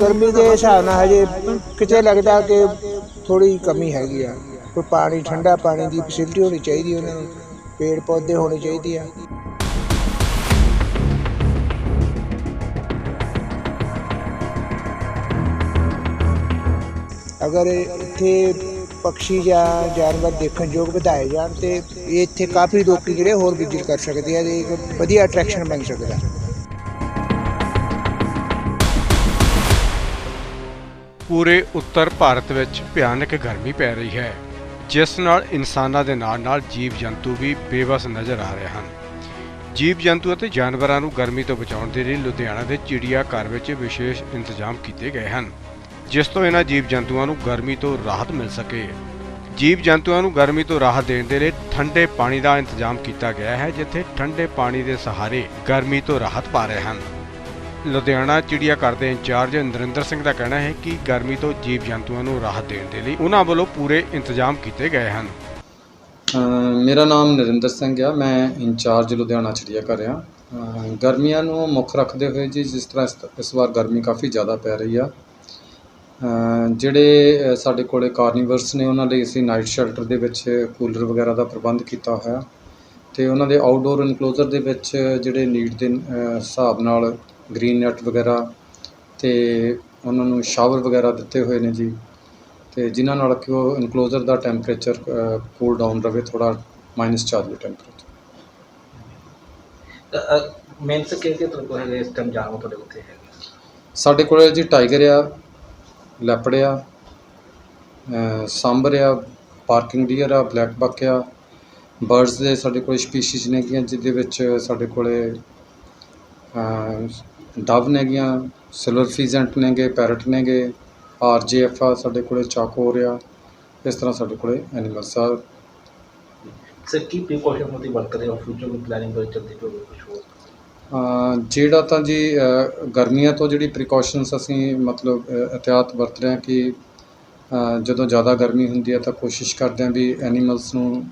ਗਰਮੀ ਦੇ ਹਿਸਾਬ ਨਾਲ ਹਜੇ ਕਿਤੇ ਲੱਗਦਾ ਕਿ ਥੋੜੀ ਕਮੀ ਹੈਗੀ ਆ। ਕੋਈ ਪਾਣੀ, ਠੰਡਾ ਪਾਣੀ ਦੀ ਫੈਸਿਲਿਟੀ ਹੋਣੀ ਚਾਹੀਦੀ ਉਹਨਾਂ ਨੂੰ, ਪੇੜ ਪੌਦੇ ਹੋਣੇ ਚਾਹੀਦੇ ਆ। ਅਗਰ ਇੱਥੇ ਪੰਛੀ ਜਾਂ ਜਾਨਵਰ ਦੇਖਣ ਯੋਗ ਵਧਾਏ ਜਾਣ ਤੇ ਇਹ ਇੱਥੇ ਕਾਫੀ ਲੋਕ ਜਿਹੜੇ ਹੋਰ ਵਿਜ਼ਿਟ ਕਰ ਸਕਦੇ ਆ ਤੇ ਇੱਕ ਵਧੀਆ ਅਟਰੈਕਸ਼ਨ ਬਣ ਸਕਦਾ। ਪੂਰੇ ਉੱਤਰ ਭਾਰਤ ਵਿੱਚ ਭਿਆਨਕ ਗਰਮੀ ਪੈ ਰਹੀ ਹੈ, ਜਿਸ ਨਾਲ ਇਨਸਾਨਾਂ ਦੇ ਨਾਲ-ਨਾਲ ਜੀਵ ਜੰਤੂ ਵੀ ਬੇਵਸ ਨਜ਼ਰ ਆ ਰਹੇ ਹਨ। ਜੀਵ ਜੰਤੂ ਅਤੇ ਜਾਨਵਰਾਂ ਨੂੰ ਗਰਮੀ ਤੋਂ ਬਚਾਉਣ ਦੇ ਲਈ ਲੁਧਿਆਣਾ ਦੇ ਚਿੜੀਆ ਘਰ ਵਿੱਚ ਵਿਸ਼ੇਸ਼ ਇੰਤਜ਼ਾਮ ਕੀਤੇ ਗਏ ਹਨ, ਜਿਸ ਤੋਂ ਇਹਨਾਂ ਜੀਵ ਜੰਤੂਆਂ ਨੂੰ ਗਰਮੀ ਤੋਂ ਰਾਹਤ ਮਿਲ ਸਕੇ। ਜੀਵ ਜੰਤੂਆਂ ਨੂੰ ਗਰਮੀ ਤੋਂ ਰਾਹਤ ਦੇਣ ਦੇ ਲਈ ਠੰਡੇ ਪਾਣੀ ਦਾ ਇੰਤਜ਼ਾਮ ਕੀਤਾ ਗਿਆ ਹੈ, ਜਿੱਥੇ ਠੰਡੇ ਪਾਣੀ ਦੇ ਸਹਾਰੇ ਗਰਮੀ ਤੋਂ ਰਾਹਤ ਪਾ ਰਹੇ ਹਨ। ਲੁਧਿਆਣਾ ਚਿੜੀਆ ਘਰ ਦੇ ਇੰਚਾਰਜ ਨਰਿੰਦਰ ਸਿੰਘ ਦਾ ਕਹਿਣਾ ਹੈ ਕਿ ਗਰਮੀ ਤੋਂ ਜੀਵ ਜੰਤੂਆਂ ਨੂੰ ਰਾਹਤ ਦੇਣ ਦੇ ਲਈ ਉਹਨਾਂ ਵੱਲੋਂ ਪੂਰੇ ਇੰਤਜ਼ਾਮ ਕੀਤੇ ਗਏ ਹਨ। ਮੇਰਾ ਨਾਮ ਨਰਿੰਦਰ ਸਿੰਘ ਆ। ਮੈਂ ਇੰਚਾਰਜ ਲੁਧਿਆਣਾ ਚਿੜੀਆ ਘਰ ਆ। ਗਰਮੀਆਂ ਨੂੰ ਮੁੱਖ ਰੱਖਦੇ ਹੋਏ ਜੀ ਜਿਸ ਤਰ੍ਹਾਂ ਇਸ- ਵਾਰ ਗਰਮੀ ਕਾਫੀ ਜ਼ਿਆਦਾ ਪੈ ਰਹੀ ਆ। ਜਿਹੜੇ ਸਾਡੇ ਕੋਲੇ ਕਾਰਨੀਵਰਸ ਨੇ, ਉਹਨਾਂ ਲਈ ਅਸੀਂ ਨਾਈਟ ਸ਼ੈਲਟਰ ਦੇ ਵਿੱਚ ਕੂਲਰ ਵਗੈਰਾ ਦਾ ਪ੍ਰਬੰਧ ਕੀਤਾ ਹੋਇਆ। ਤੇ ਉਹਨਾਂ ਦੇ ਆਊਟਡੋਰ ਇਨਕਲੋਜ਼ਰ ਦੇ ਵਿੱਚ ਜਿਹੜੇ ਨੀਡ ਦੇ ਹਿਸਾਬ ਨਾਲ ਗ੍ਰੀਨ ਨੈਟ ਵਗੈਰਾ ਤੇ ਉਹਨਾਂ ਨੂੰ ਸ਼ਾਵਰ ਵਗੈਰਾ ਦਿੱਤੇ ਹੋਏ ਨੇ ਜੀ। ਤੇ ਜਿਨ੍ਹਾਂ ਨਾਲ ਕਿ ਉਹ ਇਨਕਲੋਜ਼ਰ ਦਾ ਟੈਂਪਰੇਚਰ ਕੂਲ ਡਾਊਨ ਰਵੇ ਥੋੜਾ ਮਾਈਨਸ ਚੱਲ ਜਾਵੇ ਟੈਂਪਰੇਚਰ ਮੇਨਸ ਕਿ ਕਿ ਤੁਹਾਡੇ ਕੋਲ ਇਸ ਟਾਈਮ ਜਾਨਵਰ ਤੁਹਾਡੇ ਕੋਲ ਹੈਗੇ? ਸਾਡੇ ਕੋਲ ਜੀ ਟਾਈਗਰ ਆ ਲੈਪੜ ਆ ਸਾਂਬਰ ਆ ਪਾਰਕਿੰਗ ਡੀਅਰ ਆ ਬਲੈਕ ਬੱਕ ਆ। ਬਰਡਸ ਦੇ ਸਾਡੇ ਕੋਲ ਸਪੀਸੀਜ਼ ਨੇਗੀਆਂ ਜਿਹਦੇ ਵਿੱਚ ਸਾਡੇ ਕੋਲੇ ਡਵ ਨੇਗੀਆਂ ਸਿਲਵਰ ਫੀਜ਼ੈਂਟ ਨੇਗੇ ਪੈਰਟ ਨੇਗੇ ਆਰਜੀਐਫ ਆ ਸਾਡੇ ਕੋਲੇ ਚਾਕੋਰ ਆ ਇਸ ਤਰ੍ਹਾਂ ਸਾਡੇ ਕੋਲੇ ਐਨੀਮਲਸ ਆ। ਸਰ ਕੀ ਪ੍ਰੀਕਾਸ਼ਨ ਹੁੰਦੀ ਵਰਤ ਰਹੇ ਹੋ ਫਿਊਚਰ ਨੂੰ ਪਲੈਨਿੰਗ ਕਰ ਚਲਦੀ ਪਈ ਕੁਝ ਹੋਰ ਜਿਹੜਾ ਤਾਂ ਜੀ ਗਰਮੀਆਂ ਤੋਂ ਜਿਹੜੀ ਪ੍ਰੀਕਾਸ਼ਨਸ ਅਸੀਂ ਮਤਲਬ ਇਹਤਿਆਤ ਵਰਤ ਰਹੇ ਹਾਂ ਕਿ ਜਦੋਂ ਜ਼ਿਆਦਾ ਗਰਮੀ ਹੁੰਦੀ ਹੈ ਤਾਂ ਕੋਸ਼ਿਸ਼ ਕਰਦੇ ਹਾਂ ਵੀ ਐਨੀਮਲਸ ਨੂੰ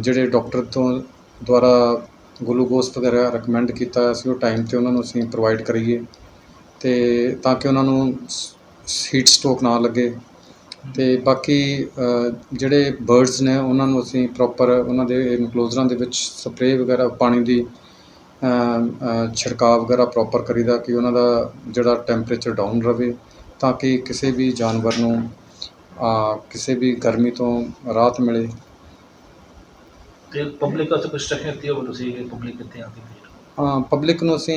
ਜਿਹੜੇ ਡਾਕਟਰ ਤੋਂ ਦੁਆਰਾ ਗਲੂਕੋਸ ਵਗੈਰਾ ਰਿਕਮੈਂਡ ਕੀਤਾ ਅਸੀਂ ਉਹ ਟਾਈਮ ਤੇ ਉਹਨਾਂ ਨੂੰ ਅਸੀਂ ਪ੍ਰੋਵਾਈਡ ਕਰੀਏ ਅਤੇ ਤਾਂ ਕਿ ਉਹਨਾਂ ਨੂੰ ਹੀਟ ਸਟ੍ਰੋਕ ਨਾ ਲੱਗੇ ਅਤੇ ਬਾਕੀ ਜਿਹੜੇ ਬਰਡਸ ਨੇ ਉਹਨਾਂ ਨੂੰ ਅਸੀਂ ਪ੍ਰੋਪਰ ਉਹਨਾਂ ਦੇ ਇਨਕਲੋਜ਼ਰਾਂ ਦੇ ਵਿੱਚ ਸਪਰੇਅ ਵਗੈਰਾ ਪਾਣੀ ਦੀ ਛਿੜਕਾਅ ਵਗੈਰਾ ਪ੍ਰੋਪਰ ਕਰੀਦਾ ਕਿ ਉਹਨਾਂ ਦਾ ਜਿਹੜਾ ਟੈਂਪਰੇਚਰ ਡਾਊਨ ਰਵੇ ਤਾਂ ਕਿ ਕਿਸੇ ਵੀ ਜਾਨਵਰ ਨੂੰ ਕਿਸੇ ਵੀ ਗਰਮੀ ਤੋਂ ਰਾਹਤ ਮਿਲੇ। ਤੇ ਪਬਲਿਕ ਵਾਸਤੇ ਕੁਝ ਸਟ੍ਰਕਚਰ ਦਿੱਤੀ ਹੋਵੇ ਤੁਸੀਂ ਪਬਲਿਕ ਕਿੱਥੇ ਆਉਂਦੀ ਹੈ? ਪਬਲਿਕ ਨੂੰ ਅਸੀਂ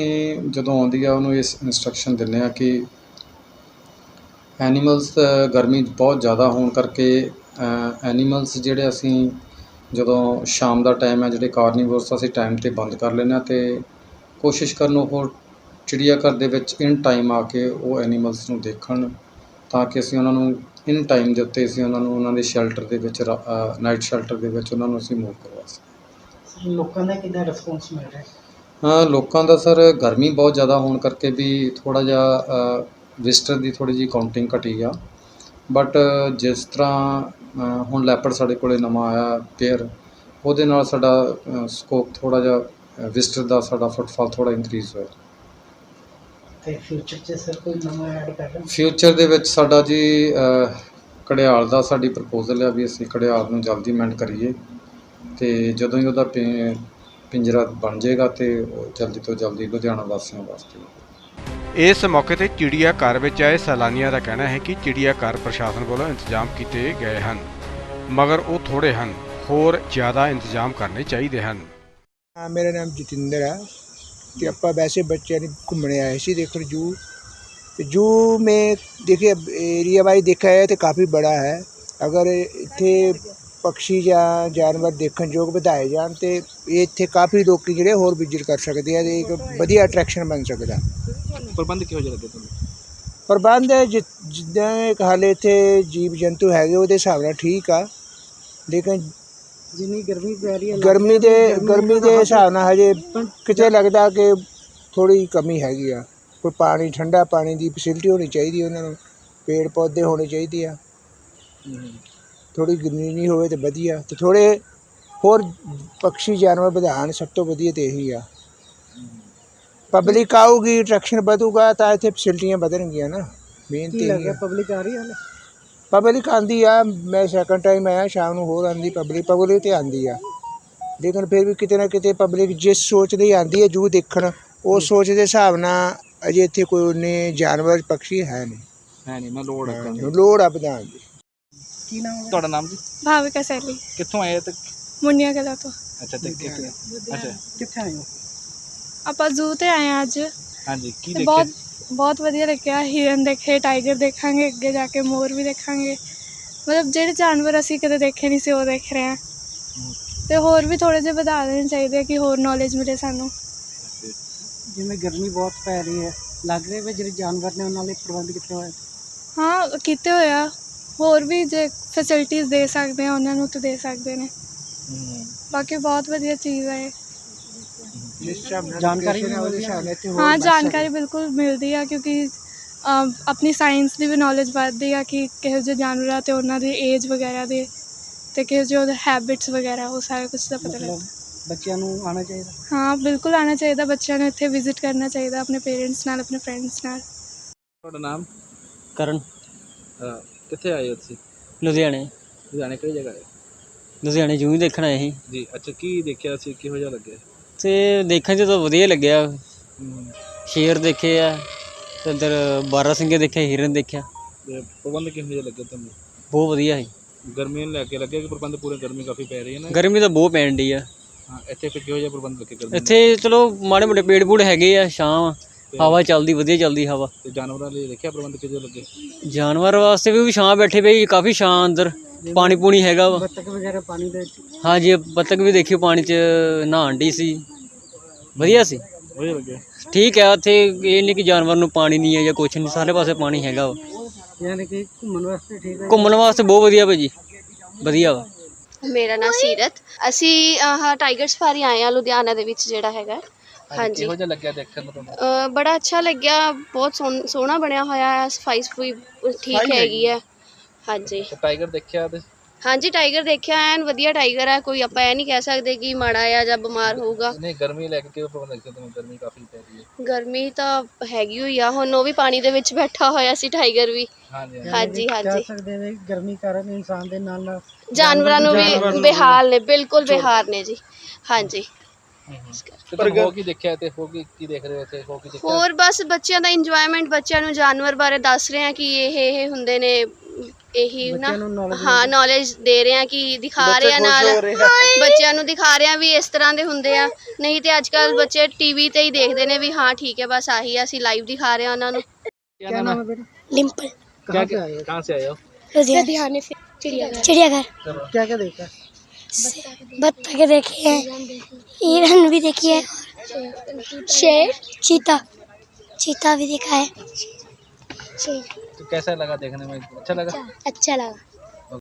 ਜਦੋਂ ਆਉਂਦੀ ਆ, ਉਹਨੂੰ ਇਸ ਇਨਸਟਰਕਸ਼ਨ ਦਿੰਦੇ ਆ ਕਿ ਐਨੀਮਲਸ ਗਰਮੀ ਬਹੁਤ ਜ਼ਿਆਦਾ ਹੋਣ ਕਰਕੇ ਐਨੀਮਲਸ ਜਿਹੜੇ ਅਸੀਂ ਜਦੋਂ ਸ਼ਾਮ ਦਾ ਟਾਈਮ ਹੈ ਜਿਹੜੇ ਕਾਰਨੀਵੋਰਸ ਅਸੀਂ ਟਾਈਮ ਤੇ ਬੰਦ ਕਰ ਲੈਂਦੇ ਹਾਂ ਤੇ ਕੋਸ਼ਿਸ਼ ਕਰਨ ਉਹ ਚਿੜੀਆ ਘਰ ਦੇ ਵਿੱਚ ਇਨ ਟਾਈਮ ਆ ਕੇ ਉਹ ਐਨੀਮਲਸ ਨੂੰ ਦੇਖਣ। ਤਾਂ ਕਿ ਅਸੀਂ ਉਹਨਾਂ ਨੂੰ ਇਨ ਟਾਈਮ ਦੇ ਉੱਤੇ ਅਸੀਂ ਉਹਨਾਂ ਨੂੰ ਉਹਨਾਂ ਦੇ ਸ਼ੈਲਟਰ ਦੇ ਵਿੱਚ ਨਾਈਟ ਸ਼ੈਲਟਰ ਦੇ ਵਿੱਚ ਉਹਨਾਂ ਨੂੰ ਅਸੀਂ ਮੂਵ ਕਰਵਾ ਸਕੀਏ। ਲੋਕਾਂ ਦਾ ਕਿੰਨਾ ਰਿਸਪੌਂਸ ਮਿਲ ਰਿਹਾ? ਹੈ? ਲੋਕਾਂ ਦਾ ਸਰ ਗਰਮੀ ਬਹੁਤ ਜ਼ਿਆਦਾ ਹੋਣ ਕਰਕੇ ਵੀ ਥੋੜਾ ਜਿਹਾ ਵਿਜ਼ਟਰ ਦੀ ਥੋੜੀ ਜਿਹੀ ਕਾਊਂਟਿੰਗ ਘਟੀ ਆ। ਬਟ ਜਿਸ ਤਰ੍ਹਾਂ ਹੁਣ ਲੈਪਰਡ ਸਾਡੇ ਕੋਲੇ ਨਵਾਂ ਆਇਆ ਪੇਅਰ ਉਹਦੇ ਨਾਲ ਸਾਡਾ ਸਕੋਪ ਥੋੜਾ ਜਿਹਾ ਵਿਜ਼ਟਰ ਦਾ ਸਾਡਾ ਫੁੱਟਫਾਲ ਥੋੜਾ ਇਨਕਰੀਜ਼ ਹੋਇਆ। ਤੇ ਫਿਊਚਰ 'ਚ ਸਰ ਕੋਈ ਨਵਾਂ ਐਡ ਕਰ ਰਹੇ ਹੋ? ਫਿਊਚਰ ਦੇ ਵਿੱਚ ਸਾਡਾ ਜੀ ਅ, ਘੜਿਆਲ ਦਾ ਸਾਡੀ ਪ੍ਰਪੋਜ਼ਲ ਹੈ ਵੀ ਅਸੀਂ ਘੜਿਆਲ ਨੂੰ ਜਲਦੀ ਮੈਂਡ ਕਰੀਏ। ਤੇ ਜਦੋਂ ਹੀ ਉਹਦਾ ਪਿ- ਪਿੰਜਰਾ ਬਣ ਜਾਏਗਾ ਤੇ ਉਹ ਜਲਦੀ ਤੋਂ ਜਲਦੀ ਲੁਧਿਆਣਾ ਵਾਸੀਆਂ ਵਾਸਤੇ। ਇਸ ਮੌਕੇ ਤੇ ਚਿੜੀਆ ਘਰ ਵਿੱਚ ਆਏ ਸੈਲਾਨੀਆਂ ਦਾ ਕਹਿਣਾ ਹੈ ਕਿ ਚਿੜੀਆ ਘਰ ਪ੍ਰਸ਼ਾਸਨ ਵੱਲੋਂ ਇੰਤਜ਼ਾਮ ਕੀਤੇ ਗਏ ਹਨ। ਮਗਰ ਉਹ ਥੋੜੇ ਹਨ ਹੋਰ ਜ਼ਿਆਦਾ ਇੰਤਜ਼ਾਮ ਕਰਨੇ ਚਾਹੀਦੇ ਹਨ। ਮੇਰਾ ਨਾਮ ਜਤਿੰਦਰ ਹੈ ਤੇ ਆਪਾਂ ਵੈਸੇ ਬੱਚਿਆਂ ਨੂੰ ਘੁੰਮਣੇ ਆਏ ਸੀ ਦੇਖਣ ਜੂ ਤੇ ਜੂ में देखिए एरिया वाइज देखा है तो काफ़ी बड़ा है अगर ਇੱਥੇ ਪੰਛੀ ਜਾਂ ਜਾਨਵਰ ਦੇਖਣ ਯੋਗ ਵਧਾਏ ਜਾਣ ਤੇ ਇਹ ਇੱਥੇ ਕਾਫੀ ਲੋਕੀ ਜਿਹੜੇ ਹੋਰ ਵਿਜ਼ਿਟ ਕਰ ਸਕਦੇ ਆ ਤੇ ਇੱਕ ਵਧੀਆ ਅਟਰੈਕਸ਼ਨ ਬਣ ਸਕਦਾ ਪ੍ਰਬੰਧ ਕਿਹੋ ਜਿਹਾ ਲੱਗੇ ਤੁਹਾਨੂੰ ਪ੍ਰਬੰਧ ਜਿ- ਜਿੱਦਾਂ ਇੱਕ ਹਾਲੇ ਇੱਥੇ ਜੀਵ ਜੰਤੂ ਹੈਗੇ ਉਹਦੇ ਹਿਸਾਬ ਨਾਲ ਠੀਕ ਆ ਲੇਕਿਨ ਜਿੰਨੀ ਗਰਮੀ ਪੈ ਰਹੀ ਹੈ ਗਰਮੀ ਦੇ ਗਰਮੀ ਦੇ ਹਿਸਾਬ ਨਾਲ ਹਜੇ ਕਿਤੇ ਲੱਗਦਾ ਕਿ ਥੋੜੀ ਕਮੀ ਹੈਗੀ ਆ। ਕੋਈ ਪਾਣੀ ਠੰਡਾ ਪਾਣੀ ਦੀ ਫੈਸਿਲਿਟੀ ਹੋਣੀ ਚਾਹੀਦੀ ਉਹਨਾਂ ਨੂੰ। ਪੇੜ ਪੌਦੇ ਹੋਣੇ ਚਾਹੀਦੇ ਆ। ਥੋੜੀ ਗ੍ਰੀਨਰੀ ਹੋਵੇ ਤੇ ਵਧੀਆ। ਤੇ ਥੋੜੇ ਹੋਰ ਪੰਛੀ ਜਾਨਵਰ ਵਧਾਉਣ ਸਭ ਤੋਂ ਵਧੀਆ ਤੇ ਇਹੀ ਆ। ਪਬਲਿਕ ਆਊਗੀ ਅਟਰੈਕਸ਼ਨ ਵਧੂਗਾ ਤਾਂ ਇੱਥੇ ਫੈਸਿਲਿਟੀਆਂ ਵਧਣਗੀਆਂ ਨਾ। ਮੇਨ ਤੇ ਪਬਲਿਕ ਆ। ਰਹੀ ਹੈ ਪਬਲਿਕ ਆਂਦੀ ਆ ਮੈਂ ਸੈਕੰਡ ਟਾਈਮ ਆਇਆ ਸ਼ਾਮ ਨੂੰ ਹੋਰ ਆਂਦੀ ਪਬਲਿਕ ਪਬਲਿਕ ਤੇ ਆਂਦੀ ਆ। ਲੇਕਿਨ ਫਿਰ ਵੀ ਕਿਤੇ ਨਾ ਕਿਤੇ ਪਬਲਿਕ ਜਿਸ ਸੋਚ ਦੀ ਆਂਦੀ ਹੈ ਜੂ ਦੇਖਣ ਉਹ ਸੋਚ ਦੇ ਹਿਸਾਬ ਨਾਲ ਅਜੇ ਇੱਥੇ ਕੋਈ ਉਹਨੇ ਜਾਨਵਰ ਪੰਛੀ ਹੈ ਨਹੀਂ। ਹੈ ਨਹੀਂ ਮੈਂ ਲੋੜ ਆ ਵਧਾਉਣ ਦੀ। ਕੀ ਨਾਮ ਤੁਹਾਡਾ ਨਾਮ ਜੀ? ਭਾਵਿਕਾ ਸੈਲੀ। ਕਿੱਥੋਂ ਆਏ ਤੇ? ਮੁੰਨੀਆਂ ਕਲਾ ਤੋਂ। ਅੱਛਾ ਤੇ ਕਿੱਥੇ? ਅੱਛਾ। ਕਿੱਥੇ ਆਏ ਹੋ? ਆਪਾਂ ਜ਼ੂ ਤੇ ਆਏ ਅੱਜ। ਹਾਂਜੀ ਕੀ ਦੇਖਿਆ? ਬਹੁਤ ਬਹੁਤ ਵਧੀਆ ਲੱਗਿਆ। ਹਿਰਨ ਦੇਖੇ ਟਾਈਗਰ ਦੇਖਾਂਗੇ ਅੱਗੇ ਜਾ ਕੇ ਮੋਰ ਵੀ ਦੇਖਾਂਗੇ। ਮਤਲਬ ਜਿਹੜੇ ਜਾਨਵਰ ਅਸੀਂ ਕਦੇ ਦੇਖੇ ਨਹੀਂ ਸੀ ਉਹ ਦੇਖ ਰਹੇ ਹਾਂ। ਤੇ ਹੋਰ ਵੀ ਥੋੜੇ ਜਿਹੇ ਵਧਾ ਦੇਣੇ ਚਾਹੀਦੇ ਆ ਕਿ ਹੋਰ ਨੌਲੇਜ ਮਿਲੇ ਸਾਨੂੰ। ਜਿਵੇਂ ਗਰਮੀ ਬਹੁਤ ਪੈ ਰਹੀ ਹੈ ਲੱਗ ਰਿਹਾ ਵੀ ਜਿਹੜੇ ਜਾਨਵਰ ਨੇ ਉਹਨਾਂ ਲਈ ਪ੍ਰਬੰਧ ਕੀਤੇ ਹੋਏ ਹਾਂ ਕੀਤੇ ਹੋਇਆ ਹੋਰ ਵੀ ਜੇ ਫੈਸਿਲਿਟੀਆਂ ਦੇ ਸਕਦੇ ਆ ਉਹਨਾਂ ਨੂੰ ਤਾਂ ਦੇ ਸਕਦੇ ਨੇ। ਬਾਕੀ ਬਹੁਤ ਵਧੀਆ ਚੀਜ਼ ਹੈ। ਜਿਸ ਹਿਸਾਬ ਨਾਲ ਜਾਣਕਾਰੀ ਹੈ, ਉਹਦੇ ਮਿਲਦੀ ਹਾਂ ਵੱਧ ਜਾਣਕਾਰੀ ਬਿਲਕੁਲ ਮਿਲਦੀ ਆ ਕਿਉਂਕਿ ਅਮ, ਆਪਣੀ ਸਾਇੰਸ ਦੀ ਵੀ ਨੌਲੇਜ ਵੱਧਦੀ ਆ ਕਿ ਕਿਹੋ ਜਿਹੇ ਜਾਨਵਰ ਆ ਤੇ ਉਹਨਾਂ ਦੀ ਏਜ ਵਗੈਰਾ ਦੇ ਤੇ ਕਿਹੋ ਜਿਹੇ ਉਹਦੇ ਹੈਬਿਟਸ ਵਗੈਰਾ ਉਹ ਸਾਰਾ ਕੁਝ ਦਾ ਪਤਾ ਮਤਲਬ ਲੱਗਦਾ। ਬੱਚਿਆਂ ਨੂੰ ਆਉਣਾ ਚਾਹੀਦਾ। ਹਾਂ ਬਿਲਕੁਲ ਆਉਣਾ ਚਾਹੀਦਾ ਬੱਚਿਆਂ ਨੂੰ ਇੱਥੇ ਵਿਜ਼ਿਟ ਕਰਨਾ ਚਾਹੀਦਾ ਆਪਣੇ ਪੇਰੈਂਟਸ ਨਾਲ ਆਪਣੇ ਫਰੈਂਡਸ ਨਾਲ। ਤੁਹਾਡਾ ਨਾਮ? ਕਰਨ। ਅਹ, ਕਿੱਥੇ ਆਏ ਹੋ ਤੁਸੀਂ? ਲੁਧਿਆਣੇ। ਲੁਧਿਆਣੇ ਕਿਹੜੀ ਜਗ੍ਹਾ ਹੈ ਲੁਧਿਆਣੇ ਜੂ ਹੀ ਦੇਖਣ ਆਏ ਸੀ। ਜੀ ਅੱਛਾ ਕੀ ਦੇਖਿਆ ਸੀ? ਕਿਹੋ ਜਿਹਾ ਲੱਗਿਆ? ਤੇ ਦੇਖਣ 'ਚ ਤਾਂ ਵਧੀਆ ਲੱਗਿਆ। ਸ਼ੇਰ ਦੇਖੇ ਆ ਤੇ ਇੱਧਰ ਬਾਰਾ ਸਿੰਘੇ ਦੇਖਿਆ ਹਿਰਨ ਦੇਖਿਆ। ਤੇ ਪ੍ਰਬੰਧ ਕਿਹੋ ਜਿਹਾ ਲੱਗਿਆ ਤੁਹਾਨੂੰ? ਬਹੁਤ ਵਧੀਆ ਸੀ। ਗਰਮੀ ਨੂੰ ਲੈ ਕੇ ਲੱਗਿਆ ਕਿ ਪ੍ਰਬੰਧ ਪੂਰੇ ਗਰਮੀ ਕਾਫੀ ਪੈ ਰਹੀ ਹੈ ਨਾ? ਗਰਮੀ ਤਾਂ ਬਹੁਤ ਪੈਣ ਡਈ ਆ। ਹਾਂ ਇੱਥੇ ਫਿਰ ਕਿਹੋ ਜਿਹਾ ਪ੍ਰਬੰਧ ਲੱਗੇ ਗਰਮੀ ਨੂੰ? ਇੱਥੇ ਚਲੋ ਮਾੜੇ ਮੋਟੇ ਪੇੜ ਪੂੜ ਹੈਗੇ ਆ ਵਾ ਹਵਾ ਚੱਲਦੀ ਵਧੀਆ ਚੱਲਦੀ ਹਵਾ। ਤੇ ਜਾਨਵਰਾਂ ਲਈ ਦੇਖਿਆ ਪ੍ਰਬੰਧ ਕਿਹੋ ਜਿਹਾ ਲੱਗੇ? ਜਾਨਵਰ ਵਾਸਤੇ ਵੀ ਉਹ ਵੀ ਛਾਂ ਬੈਠੇ ਪਏ ਕਾਫੀ ਛਾਂ ਅੰਦਰ। ਪਾਣੀ ਪੂਣੀ ਹੈਗਾ ਵਾ। ਬੱਤਖ ਵਗੈਰਾ ਪਾਣੀ ਦੇ ਵਿੱਚ? ਹਾਂਜੀ ਬੱਤਖ ਵੀ ਦੇਖੀ ਪਾਣੀ 'ਚ ਨਹਾਣ ਡਈ ਸੀ। ਵਧੀਆ ਸੀ? ਵਧੀਆ ਲੱਗਿਆ। ਠੀਕ ਹੈ ਉੱਥੇ ਇਹ ਨਹੀਂ ਕਿ ਜਾਨਵਰ ਨੂੰ ਪਾਣੀ ਨਹੀਂ ਹੈ ਜਾਂ ਕੁਛ ਨਹੀਂ ਸਾਰੇ ਪਾਸੇ ਪਾਣੀ ਹੈਗਾ ਵਾ। ਯਾਨੀ ਕਿ ਘੁੰਮਣ ਵਾਸਤੇ ਠੀਕ ਹੈ? ਘੁੰਮਣ ਵਾਸਤੇ ਬਹੁਤ ਵਧੀਆ ਭਾਜੀ ਵਧੀਆ ਵਾ। ਮੇਰਾ ਨਾਮ ਸੀਰਤ। ਅਸੀਂ ਆਹ ਟਾਈਗਰ ਸਫਾਰੀ ਆਏ ਆ ਲੁਧਿਆਣਾ ਦੇ ਵਿੱਚ ਜਿਹੜਾ ਹੈਗਾ। ਹਾਂਜੀ ਕਿਹੋ ਜਿਹਾ ਲੱਗਿਆ ਦੇਖਣ ਨੂੰ ਤੁਹਾਨੂੰ? ਬੜਾ ਅੱਛਾ ਲੱਗਿਆ ਬਹੁਤ ਸੋਹਣ- ਸੋਹਣਾ ਬਣਿਆ ਹੋਇਆ ਹੈ ਸਫ਼ਾਈ ਸਫੂਈ ਠੀਕ ਹੈਗੀ ਹੈ। ਹਾਂਜੀ। ਤੇ ਟਾਈਗਰ ਦੇਖਿਆ ਤੇ? ਹਾਂਜੀ ਟਾਈਗਰ ਦੇਖਿਆ ਐਨ ਵਧੀਆ ਟਾਈਗਰ ਹੈ ਕੋਈ ਆਪਾਂ ਇਹ ਨਹੀਂ ਕਹਿ ਸਕਦੇ ਕਿ ਮਾੜਾ ਆ ਜਾਂ ਬਿਮਾਰ ਹੋਊਗਾ। ਨਹੀਂ ਗਰਮੀ ਲੈ ਕੇ ਕਿਹੋ ਪ੍ਰਬੰਧ ਲੱਗਿਆ ਤੁਹਾਨੂੰ ਗਰਮੀ ਕਾਫੀ ਪੈ ਰਹੀ ਹੈ। ਗਰਮੀ ਤਾਂ ਹੈਗੀ ਹੋਈ ਆ ਹੁਣ ਉਹ ਵੀ ਪਾਣੀ ਦੇ ਵਿੱਚ ਬੈਠਾ ਹੋਇਆ ਸੀ ਟਾਈਗਰ ਵੀ। ਹਾਂਜੀ ਹਾਂਜੀ। ਕਹਿ ਹਾਂਜੀ। ਸਕਦੇ ਨੇ ਗਰਮੀ ਕਾਰਨ ਇਨਸਾਨ ਦੇ ਨਾਲ ਨਾਲ ਜਾਨਵਰਾਂ ਨੂੰ ਵੀ ਬਿਹਾਲ ਨੇ ਬਿਲਕੁਲ ਬਿਹਾਰ ਨੇ ਜੀ। ਹਾਂਜੀ। ਤੇ ਤੁਹਾਨੂੰ ਹੋਰ ਕੀ ਦੇਖਿਆ ਤੇ ਹੋਰ ਕੀ ਕੀ ਦੇਖ ਰਹੇ ਹੋ ਇੱਥੇ? ਹੋਰ ਕੀ ਦੇਖਿਆ? ਹੋਰ ਬਸ ਬੱਚਿਆਂ ਦਾ ਇੰਜੋਇਮੈਂਟ ਬੱਚਿਆਂ ਨੂੰ ਜਾਨਵਰ ਬਾਰੇ ਦੱਸ ਰਹੇ ਆ ਕਿ ਇਹ ਇਹ ਹੁੰਦੇ ਨੇ ਇਹੀ ਨਾ ਬੱਚਿਆਂ ਨੂੰ knowledge ਹਾਂ ਨੌਲੇਜ ਦੇ ਰਹੇ ਆ ਕਿ ਦਿਖਾ ਰਹੇ ਆ ਨਾਲ ਬੱਚਿਆਂ ਨੂੰ ਦਿਖਾ ਰਹੇ ਆ ਵੀ ਇਸ ਤਰ੍ਹਾਂ ਦੇ ਹੁੰਦੇ ਆ ਨਹੀਂ ਤੇ ਅੱਜ ਕੱਲ ਬੱਚੇ ਟੀਵੀ ਤੇ ਹੀ ਦੇਖਦੇ ਨੇ ਵੀ ਹਾਂ ਠੀਕ ਹੈ ਬਸ ਆਹੀ ਆ ਅਸੀਂ ਲਾਈਵ ਦਿਖਾ ਰਹੇ ਆ ਉਹਨਾਂ ਨੂੰ क्या नाम है बेटा लिम्पल कहाँ से आए हो कहाँ से आए हो लुधियाने चिड़ियाघर चिड़ियाघर क्या क्या देखा बत्तख देखी है हिरन भी देखी है शेर चीता चीता भी देखा है तो कैसा लगा देखने में अच्छा लगा अच्छा लगा